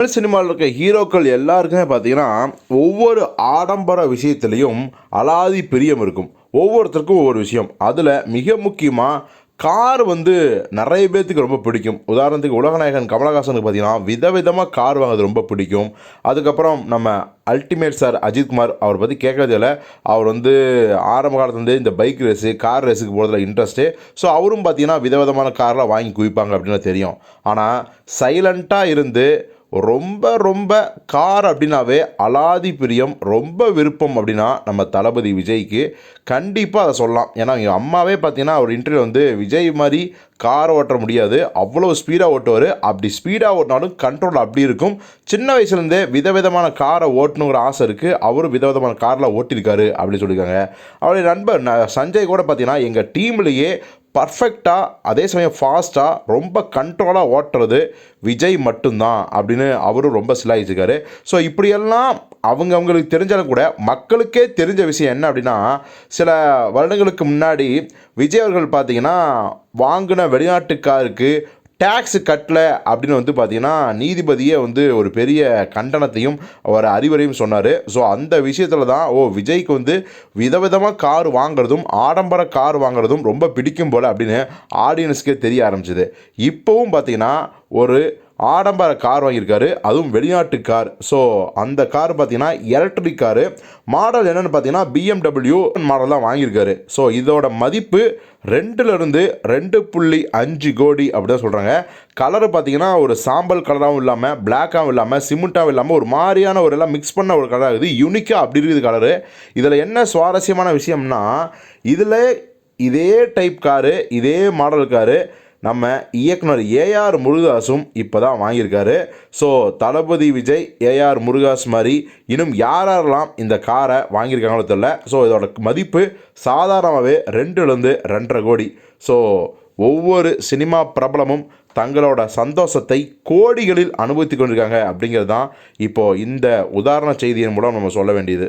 தமிழ் சினிமாவில் இருக்க ஹீரோக்கள் எல்லாருக்குமே பார்த்தீங்கன்னா ஒவ்வொரு ஆடம்பர விஷயத்துலேயும் அலாதி பிரியம் இருக்கும். ஒவ்வொருத்தருக்கும் ஒவ்வொரு விஷயம். அதில் மிக முக்கியமாக கார் வந்து நிறைய பேர்த்துக்கு ரொம்ப பிடிக்கும். உதாரணத்துக்கு உலகநாயகன் கமலஹாசனுக்கு பார்த்தீங்கன்னா விதவிதமாக கார் வாங்குறது ரொம்ப பிடிக்கும். அதுக்கப்புறம் நம்ம அல்டிமேட் சார் அஜித்குமார் அவர் பற்றி கேட்கறதே இல்லை. அவர் வந்து ஆரம்ப காலத்துலேருந்து இந்த பைக் ரேஸு கார் ரேஸுக்கு போகிறதுல இன்ட்ரெஸ்ட்டு ஸோ அவரும் பார்த்தீங்கன்னா விதவிதமான கார்லாம் வாங்கி குவிப்பாங்க அப்படின்னு தெரியும். ஆனால் சைலண்ட்டாக இருந்து ரொம்ப ரொம்ப கார் அப்படின்னாவே அலாதி பிரியம் ரொம்ப விருப்பம் அப்படின்னா நம்ம தளபதி விஜய்க்கு கண்டிப்பாக அதை சொல்லலாம். ஏன்னா எங்கள் அம்மாவே பார்த்தீங்கன்னா ஒரு இன்டர்வியூ வந்து விஜய் மாதிரி கார் ஓட்ட முடியாது. அவ்வளோ ஸ்பீடாக ஓட்டுவார். அப்படி ஸ்பீடாக ஓட்டினாலும் கண்ட்ரோல் அப்படி இருக்கும். சின்ன வயசுலேருந்தே விதவிதமான காரை ஓட்டணுங்கிற ஆசை இருக்குது அவரும் விதவிதமான காரில் ஓட்டியிருக்காரு அப்படின்னு சொல்லியிருக்காங்க. அவருடைய நண்பர் சஞ்சய் கூட பார்த்தீங்கன்னா எங்கள் டீம்லேயே பர்ஃபெக்டாக அதே சமயம் ஃபாஸ்ட்டாக ரொம்ப கண்ட்ரோலாக ஓட்டுறது விஜய் மட்டும்தான் அப்படின்னு அவரும் ரொம்ப சிலாயிச்சிருக்காரு. ஸோ இப்படியெல்லாம் அவங்க அவங்களுக்கு தெரிஞ்சாலும் கூட மக்களுக்கே தெரிஞ்ச விஷயம் என்ன அப்படின்னா சில வருடங்களுக்கு முன்னாடி விஜய் அவர்கள் பார்த்திங்கன்னா வாங்கின வெளிநாட்டுக்காருக்கு டேக்ஸ் கட்டல அப்படின்னு வந்து பார்த்தீங்கன்னா நீதிபதியே வந்து ஒரு பெரிய கண்டனத்தையும் ஒரு அறிவுரையும் சொன்னார். ஸோ அந்த விஷயத்தில் தான் ஓ விஜய்க்கு வந்து விதவிதமாக கார் வாங்குறதும் ஆடம்பர கார் வாங்குறதும் ரொம்ப பிடிக்கும் போல் அப்படின்னு ஆடியன்ஸ்க்கே தெரிய ஆரம்பிச்சது. இப்போவும் பார்த்தீங்கன்னா ஒரு ஆடம்பர கார் வாங்கியிருக்காரு அதுவும் வெளிநாட்டு கார். ஸோ அந்த கார் பார்த்தீங்கன்னா எலக்ட்ரிக் காரு மாடல் என்னென்னு பார்த்தீங்கன்னா பிஎம்டபிள்யூ மாடல் தான் வாங்கியிருக்காரு. ஸோ இதோட மதிப்பு ரெண்டுலேருந்து ரெண்டு புள்ளி அஞ்சு கோடி அப்படிதான் சொல்கிறாங்க கலரு பார்த்தீங்கன்னா ஒரு சாம்பல் கலராகவும் இல்லாமல் பிளாக்காகவும் இல்லாமல் சிமெண்ட்டாகவும் இல்லாமல் ஒரு மாதிரியான ஒரு எல்லாம் மிக்ஸ் பண்ண ஒரு கலர் இருக்குது யூனிக்காக அப்படி இருக்குது கலரு இதில் என்ன சுவாரஸ்யமான விஷயம்னா இதில் இதே டைப் காரு இதே மாடல் காரு நம்ம இயக்குனர் ஏஆர் முருகாசும் இப்போ தான் வாங்கியிருக்காரு. ஸோ தளபதி விஜய் ஏஆர் முருகாஸ் மாதிரி இன்னும் யார் யாரெல்லாம் இந்த காரை வாங்கியிருக்காங்களோ தெரியல. ஸோ இதோட மதிப்பு சாதாரணமாகவே ரெண்டுலேருந்து ரெண்டரை கோடி. ஸோ ஒவ்வொரு சினிமா பிரபலமும் தங்களோட சந்தோஷத்தை கோடிகளில் அனுபவித்து கொண்டிருக்காங்க அப்படிங்கிறது தான் இப்போது இந்த உதாரண செய்தியின் மூலம் நம்ம சொல்ல வேண்டியது.